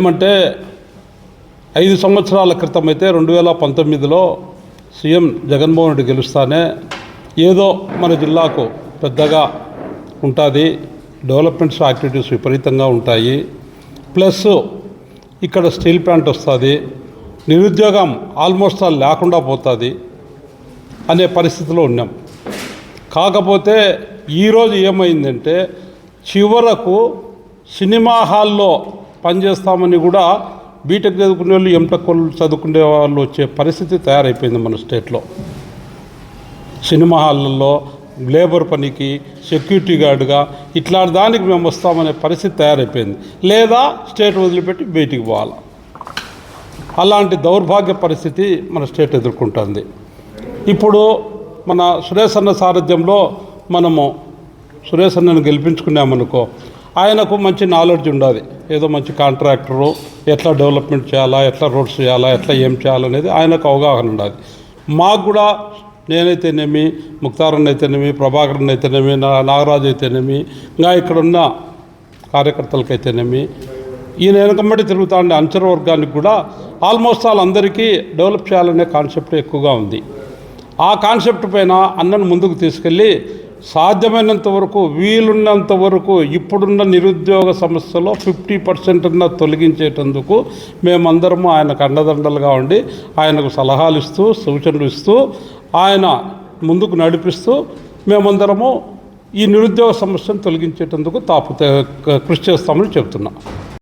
ఏమంటే ఐదు సంవత్సరాల క్రితం అయితే రెండు వేల పంతొమ్మిదిలో సీఎం జగన్మోహన్ రెడ్డి గెలుస్తానే ఏదో మన జిల్లాకు పెద్దగా ఉంటుంది. డెవలప్మెంట్స్ యాక్టివిటీస్ విపరీతంగా ఉంటాయి. ప్లస్ ఇక్కడ స్టీల్ ప్లాంట్ వస్తుంది. నిరుద్యోగం ఆల్మోస్ట్ ఆల్ లేకుండా పోతుంది అనే పరిస్థితిలో ఉన్నాం. కాకపోతే ఈరోజు ఏమైందంటే చివరకు సినిమా హాల్లో పనిచేస్తామని కూడా బీటెక్ చదువుకునే వాళ్ళు ఎంటెక్ వాళ్ళు చదువుకునే వాళ్ళు వచ్చే పరిస్థితి తయారైపోయింది మన స్టేట్లో. సినిమా హాళ్ళల్లో లేబర్ పనికి సెక్యూరిటీ గార్డుగా ఇట్లాంటి దానికి మేము వస్తామనే పరిస్థితి తయారైపోయింది. లేదా స్టేట్ వదిలిపెట్టి బయటికి పోవాలి. అలాంటి దౌర్భాగ్య పరిస్థితి మన స్టేట్ ఎదుర్కొంటుంది. ఇప్పుడు మన సురేష్ అన్న సారథ్యంలో మనము సురేష్ అన్నను గెలిపించుకున్నామనుకో ఆయనకు మంచి నాలెడ్జ్ ఉండాలి. ఏదో మంచి కాంట్రాక్టరు ఎట్లా డెవలప్మెంట్ చేయాలా ఎట్లా రోడ్స్ చేయాలా ఎట్లా ఏం చేయాలనేది ఆయనకు అవగాహన ఉండాలి. మాకు కూడా నేనైతేనేమి ముక్తారన్ అయితేనేమి ప్రభాకరన్ అయితేనేమి నా- నాగరాజు అయితేనేమి ఇంకా ఇక్కడున్న కార్యకర్తలకైతేనేమి ఈయన వెనకమ్మటి తిరుగుతా ఉండే అంచర వర్గానికి కూడా ఆల్మోస్ట్ ఆల్ అందరికీ డెవలప్ చేయాలనే కాన్సెప్ట్ ఎక్కువగా ఉంది. ఆ కాన్సెప్ట్ పైన అన్నను ముందుకు తీసుకెళ్ళి సాధ్యమైనంత వరకు వీలున్నంత వరకు ఇప్పుడున్న నిరుద్యోగ సమస్యలో ఫిఫ్టీ పర్సెంట్ ఉన్న తొలగించేటందుకు మేమందరము ఆయనకు అండదండలుగా ఉండి ఆయనకు సలహాలు ఇస్తూ సూచనలు ఇస్తూ ఆయన ముందుకు నడిపిస్తూ మేమందరము ఈ నిరుద్యోగ సమస్యను తొలగించేటందుకు తాపు కృషి చేస్తామని చెప్తున్నాం.